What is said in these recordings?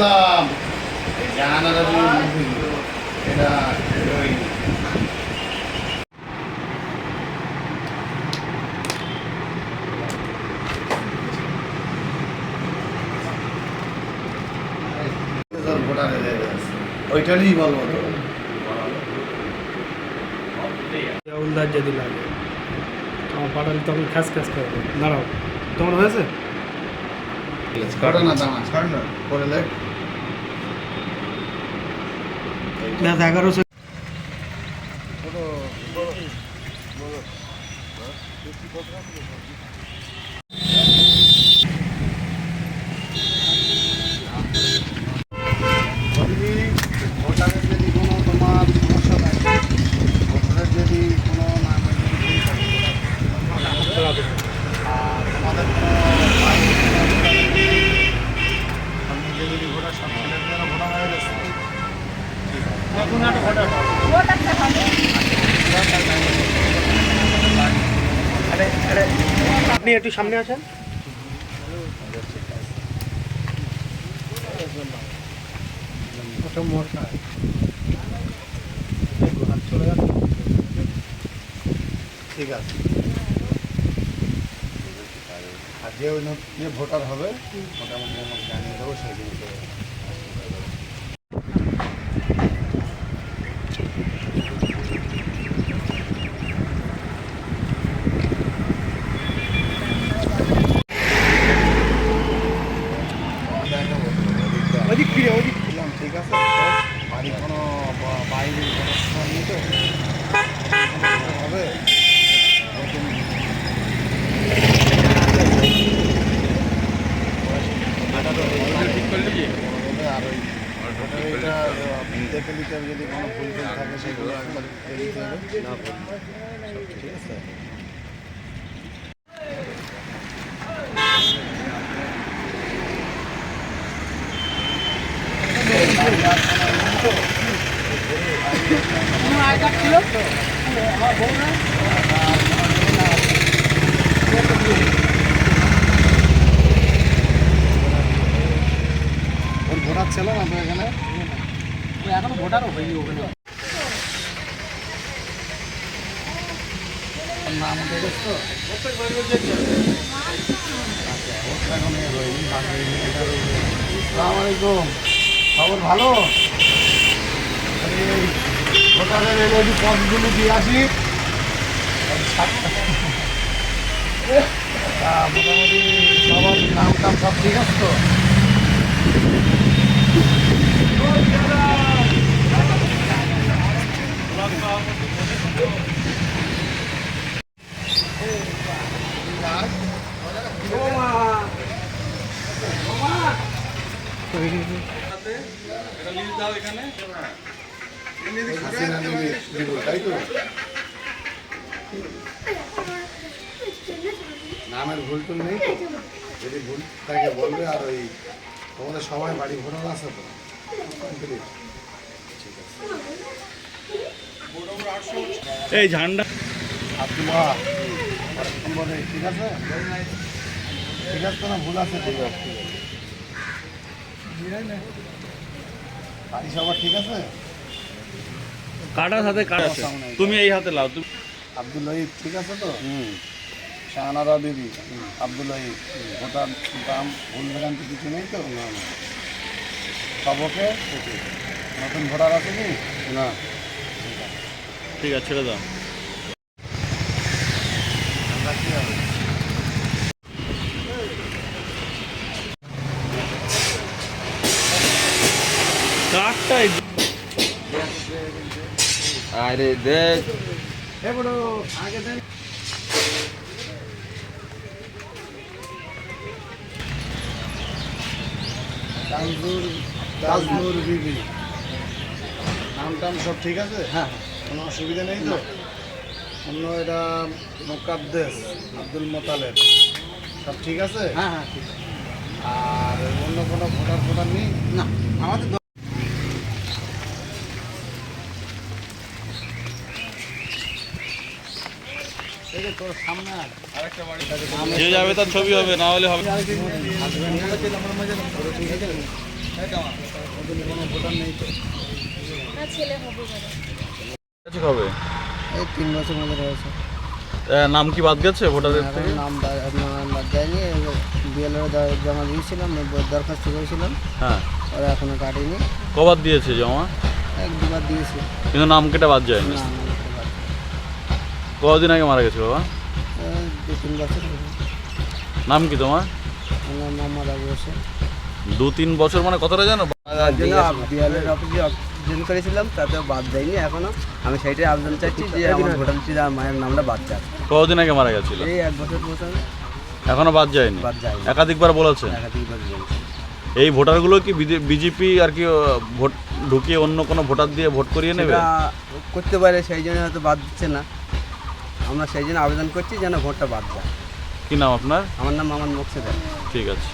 ইসলাম Jahanara movie এটা ওই। ওইটারই বলব তো। যদি লাগে। আমার পাটালি তখন খ্যাস খ্যাস করবে দাঁড়াও। তোমার হয়েছে? ঘটনা না দামা ছাড় না করে লেখ এগারোশো যদি কোনো যদি কোনো নামের যদি ভুল থাকে, আর তোমাদের কোনো বাড়ির কোনো ভোটারের যদি আপনি যে যদি ভোটার সব ছেলের জন্য ভোটার হয়ে গেছে আপনি একটু সামনে আছেন ওটা মোটা চলে যাচ্ছে ঠিক আছে। আর যে ওই ভোটার হবে, মোটামুটি আমাকে জানিয়ে দেবো, সেই জিনিসে ওদিক ফিরে ওদিক বললাম ঠিক আছে? বাড়ি কোনো বাইরে কোনো সময় নেই তো। হবে আর ওই এটা দেখে নিতে যদি কোনো ভুল থাকে সেগুলো একবার দেখে নিতে হবে ঠিক আছে ওর ভোটার ছিল না তো এখানে? এখন ভোটারও হয়নি ওখানে নাম তো এখন এ হয়নি, বাকি মেয়েটার ওই যে- আসসালামু আলাইকুম খবর ভালো পদগুলো দিয়ে আসি। মোটামুটি সবার নাম টাম সব ঠিক আছে তো? হাসিনা দেবী দিব, তাই তো নামের ভুল টুল নেই তো? যদি ভুল থাকে বলবে আর ওই তোমাদের সবাই বাড়ি ভোটার আছে তো? ঠিক আছে এই ঝান্ডা। আব্দুল্লাহ নম্বরে ঠিক আছে? ঠিক আছে না ভুল আছে ঠিক আছে। বাড়ি সবার ঠিক আছে? কাটার হাতে কাটা তুমি এই হাতে লাও তুমি আব্দুল লহিদ ঠিক আছে তো? হুম। শাহানারা দিদি আব্দুল লহিদ ভোটার দাম ভুল ভ্রান্তি কিছু নেই তো? না না। পাবকে নতুন ভোটার আছে কি? না। ঠিক আছে ছেড়ে দাও আমরা কি হবে কাঠটা আরে দেখ। এ আগে দেন। তাজনুর তাজনুর বিবি। নাম টাম সব ঠিক আছে? হ্যাঁ। কোনো অসুবিধা নেই তো? অন্য এটা মোকাদ্দেস আব্দুল মোতালেব। সব ঠিক আছে? হ্যাঁ হ্যাঁ ঠিক আছে। আর অন্য কোনো ভোটার ফোটার নেই? না আমাদের যে যাবে তার ছবি হবে না হলে হবে এই তিন বছর মতো রয়েছে। নাম কি বাদ গেছে ভোটারের থেকে? নাম বা- নাম বাদ যায়নি জমা দিয়েছিলাম দরখাস্ত করেছিলাম। হ্যাঁ। ওরা এখনও কাটেনি। কবার দিয়েছে জমা? এক দুবার দিয়েছি। কিন্তু নাম কেটে বাদ যায়নি। কদিন আগে মারা গেছে বাবা? নাম কি তোমার? আমার মোহাম্মদ আবু হোসেন দু তিন বছর মানে কতটা জানো? বিএলএর অফিসে করেছিলাম তাতেও বাদ দেয়নি এখনও আমি সেইটাই আবেদন চাচ্ছি যে আমার আমার মায়ের নামটা যাক কদিন আগে মারা গেছিল? এই এক বছর বছর এখনও বাদ যায়নি? বাদ যায়নি একাধিকবার বলেছে একাধিকবার বলছি এই ভোটারগুলো কি বিজেপি আর কি ভোট ঢুকিয়ে অন্য কোনো ভোটার দিয়ে ভোট করিয়ে নেবে? করতে পারে, সেই জন্য হয়তো বাদ দিচ্ছে না। আমরা সেই জন্য আবেদন করছি যেন ভোটটা বাদ যায়। কি নাম আপনার? আমার নাম আমার মুখছে দেয় ঠিক আছে।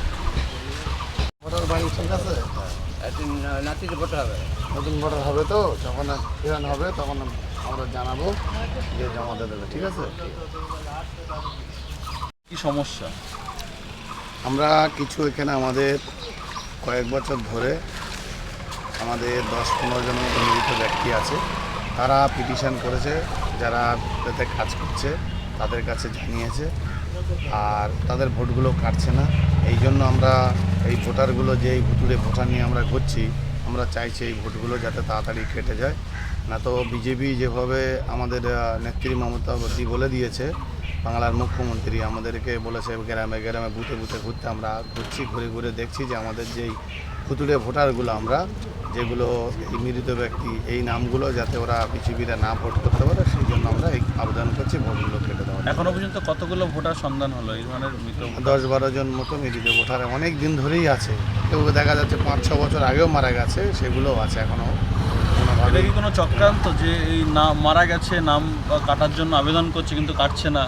ভোটার বাড়ি ঠিক আছে? হবে। নতুন ভোটার হবে তো? যখন ফেরান হবে তখন আমরা জানাব যে জমা দেবে ঠিক আছে? কি সমস্যা? আমরা কিছু এখানে আমাদের কয়েক বছর ধরে আমাদের দশ পনেরো জন মতো মৃত ব্যক্তি আছে। তারা পিটিশন করেছে যারা এতে কাজ করছে, তাদের কাছে জানিয়েছে, আর তাদের ভোটগুলো কাটছে না। এই জন্য আমরা এই ভোটারগুলো যে এই ভুতুরে ভোটার নিয়ে আমরা ঘুরছি, আমরা চাইছি এই ভোটগুলো যাতে তাড়াতাড়ি কেটে যায়। না তো বিজেপি যেভাবে আমাদের নেত্রী মমতা বন্দ্যোপাধ্যায় বলে দিয়েছে, বাংলার মুখ্যমন্ত্রী আমাদেরকে বলেছে, গ্রামে গ্রামে বুথে বুথে ঘুরতে আমরা ঘুরছি, ঘুরে ঘুরে দেখছি যে আমাদের যেই ভুতুরে ভোটারগুলো আমরা, যেগুলো মৃত ব্যক্তি, এই নামগুলো যাতে ওরা পৃথিবীরা না ভোট করতে পারে। আমরা এই আবেদন করছি ভোটগুলো কেটে জন্য। এখনও পর্যন্ত কতগুলো ভোটার সন্ধান হলো? এই ধরনের মৃত দশ বারো জন মতো মৃত ভোটার অনেক দিন ধরেই আছে। কেউ দেখা যাচ্ছে পাঁচ ছ বছর আগেও মারা গেছে সেগুলোও আছে এখনও এটা কি কোনো চক্রান্ত যে এই নাম মারা গেছে নাম কাটার জন্য আবেদন করছে কিন্তু কাটছে না?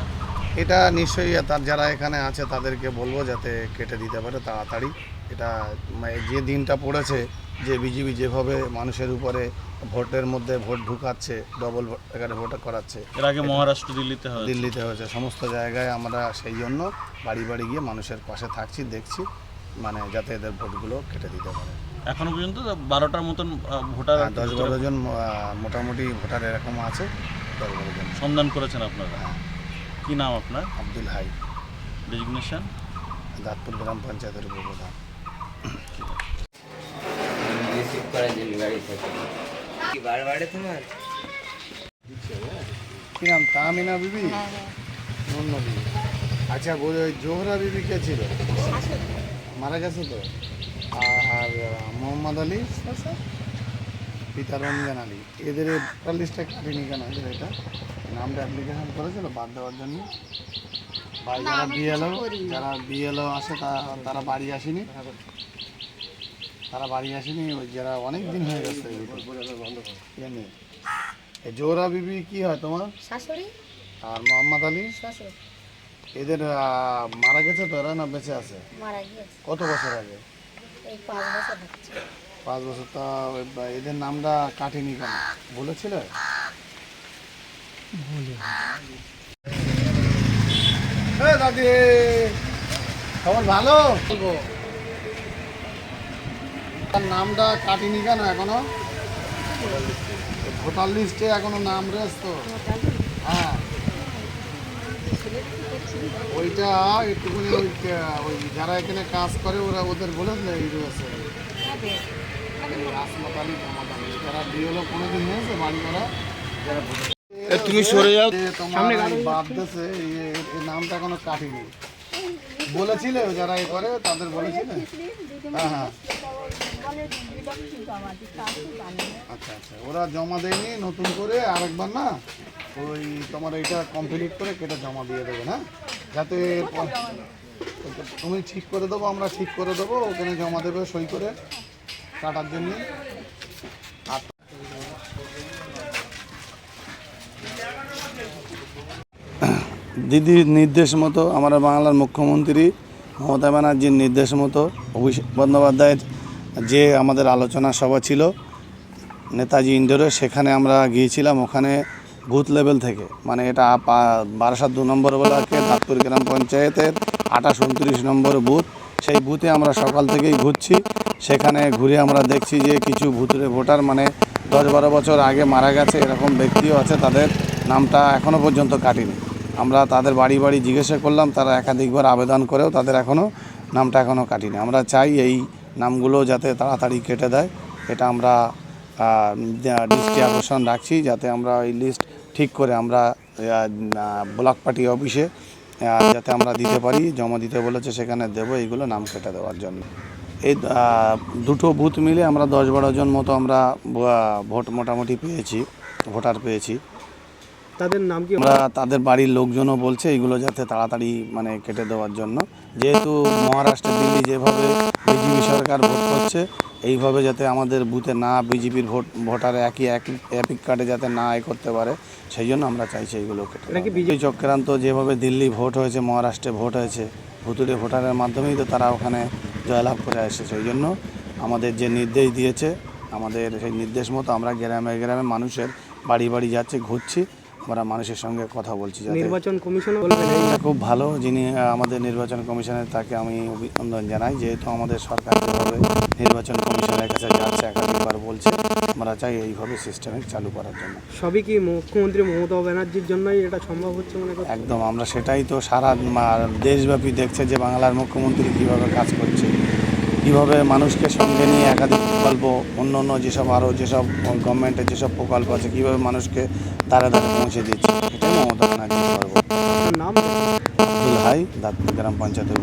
এটা নিশ্চয়ই তার যারা এখানে আছে তাদেরকে বলব যাতে কেটে দিতে পারে তাড়াতাড়ি। এটা মানে যে দিনটা পড়েছে যে বিজেপি যেভাবে মানুষের উপরে ভোটের মধ্যে ভোট ঢুকাচ্ছে ডবল এখানে ভোট করাচ্ছে। এর আগে মহারাষ্ট্র দিল্লিতে হয় দিল্লিতে হয়েছে। সমস্ত জায়গায় আমরা সেই জন্য বাড়ি বাড়ি গিয়ে মানুষের পাশে থাকছি দেখছি মানে যাতে এদের ভোটগুলো কেটে দিতে পারে। এখনও পর্যন্ত বারোটার মতন ভোটার কি দশ বারো জন মোটামুটি ভোটার এরকম আছে দশ বারো জন। সন্ধান করেছেন আপনারা? হ্যাঁ। কী নাম আপনার? আব্দুল হাই। ডেজিগনেশন? দাঁতপুর গ্রাম পঞ্চায়েতের উপপ্রধান। রিসিভ করার জন্য গাড়ি থেকে। কি বারে বারে তোমার? কি নাম? তামিনা বিবি? হ্যাঁ হ্যাঁ। অন্য বিবি। আচ্ছা বলে ওই জোহরা বিবি কে ছিল? মারা গেছে তো? আর মোহাম্মদ আলী? পিতা রমজান আলী। এদের ভোটার লিস্টে কাটিনি কেন? এদের এটা নামটা অ্যাপ্লিকেশন করেছিল বাদ দেওয়ার জন্য। বা যারা বিএলও। যারা বিএলও আসে তা তারা বাড়ি আসেনি। তারা বাড়ি আসেনি ওই যারা অনেক দিন হয়ে গেছে এই জোহরা বিবি কি হয় তোমার? শাশুড়ি? আর মোহাম্মদ আলী? এদের মারা গেছে তো এরা না বেঁচে আছে? কত বছর আগে? পাঁচ বছর হচ্ছে। পাঁচ বছর তা ওই এদের নামটা কাটেনি কেন? বলেছিল দাদি খবর ভালো? তার নামটা কাটিনি কেন এখনও? ভোটার লিস্টে এখনও নাম রয়েছে তো? হ্যাঁ। ওইটা একটুখানি ওই ওই যারা এখানে কাজ করে ওরা ওদের বলেছিল এই রয়েছে। হাসপাতালি ক্ষমতালি যারা বিয়েলো কোনোদিন হয়েছে বাড়ি করা তুমি সরে যাও। তোমার বাদ এই নামটা এখনও কাটিনি। বলেছিলে যারা এ করে তাদের বলেছিলে? হ্যাঁ হ্যাঁ। আচ্ছা আচ্ছা। ওরা জমা দেয়নি, নতুন করে আরেকবার না ওই তোমার এইটা কমপ্লিট করে কেটে জমা দিয়ে দেবে, না? যাতে তুমি ঠিক করে দেবো, আমরা ঠিক করে দেবো, ওখানে জমা দেবে সই করে কাটার জন্য। দিদির নির্দেশ মতো, আমরা বাংলার মুখ্যমন্ত্রী মমতা ব্যানার্জির নির্দেশ মতো, অভিষেক বন্দ্যোপাধ্যায়ের যে আমাদের আলোচনা সভা ছিল, নেতাজি ইন্ডোরে সেখানে আমরা গিয়েছিলাম ওখানে বুথ লেভেল থেকে। মানে এটা বারাসাত দু নম্বর ব্লকে দাঁতপুর গ্রাম পঞ্চায়েতের আঠাশ, উনত্রিশ নম্বর বুথ। সেই বুথে আমরা সকাল থেকেই ঘুরছি। সেখানে ঘুরে আমরা দেখছি যে কিছু ভুতুরে ভোটার মানে দশ বারো বছর আগে মারা গেছে, এরকম ব্যক্তিও আছে, তাদের নামটা এখনও পর্যন্ত কাটেনি। আমরা তাদের বাড়ি বাড়ি জিজ্ঞাসা করলাম, তারা একাধিকবার আবেদন করেও তাদের এখনও নামটা এখনও কাটিনি। আমরা চাই এই নামগুলো যাতে তাড়াতাড়ি কেটে দেয়, এটা আমরা দৃষ্টি আকর্ষণ রাখছি যাতে আমরা এই লিস্ট ঠিক করে আমরা ব্লক পার্টি অফিসে যাতে আমরা দিতে পারি, জমা দিতে বলেছে সেখানে দেবো, এইগুলো নাম কেটে দেওয়ার জন্য। এই দুটো বুথ মিলে আমরা দশ বারো জন মতো আমরা ভোট মোটামুটি পেয়েছি ভোটার পেয়েছি। তাদের নাম কি? আমরা তাদের বাড়ির লোকজনও বলছে এইগুলো যাতে তাড়াতাড়ি মানে কেটে দেওয়ার জন্য। যেহেতু মহারাষ্ট্র দিল্লি যেভাবে বিজেপি সরকার ভোট করছে এইভাবে যাতে আমাদের বুথে না বিজেপির ভোট ভোটার একই এক এপিক কার্ডে যাতে না এ করতে পারে সেই জন্য আমরা চাইছি এইগুলো কেটে বিজেপি চক্রান্ত যেভাবে দিল্লি ভোট হয়েছে মহারাষ্ট্রে ভোট হয়েছে ভুতুরে ভোটারের মাধ্যমেই তো তারা ওখানে জয়লাভ করে আসছে সেই জন্য আমাদের যে নির্দেশ দিয়েছে আমাদের সেই নির্দেশ মতো আমরা গ্রামে গ্রামে মানুষের বাড়ি বাড়ি যাচ্ছে ঘুরছি। আমরা মানুষের সঙ্গে কথা বলছি নির্বাচন কমিশন খুব ভালো যিনি আমাদের নির্বাচন কমিশনের তাকে আমি অভিনন্দন জানাই। যেহেতু আমাদের সরকার যেভাবে নির্বাচন কমিশনের কাছে যাচ্ছে একাধিকবার বলছে আমরা চাই এইভাবে সিস্টেমে চালু করার জন্য। সবই কি মুখ্যমন্ত্রী মমতা ব্যানার্জির জন্যই এটা সম্ভব হচ্ছে মনে করছেন? একদম আমরা সেটাই তো সারা দেশব্যাপী দেখছে যে বাংলার মুখ্যমন্ত্রী কীভাবে কাজ করছে। কীভাবে মানুষকে সঙ্গে নিয়ে একাধিক প্রকল্প অন্য অন্য যেসব আরও যেসব গভর্নমেন্টের যেসব প্রকল্প আছে কীভাবে মানুষকে দ্বারা দ্বারা পৌঁছে দিচ্ছে এটাই মমতা ব্যানার্জি করব নাম? আব্দুল হাই দাঁত গ্রাম পঞ্চায়েতের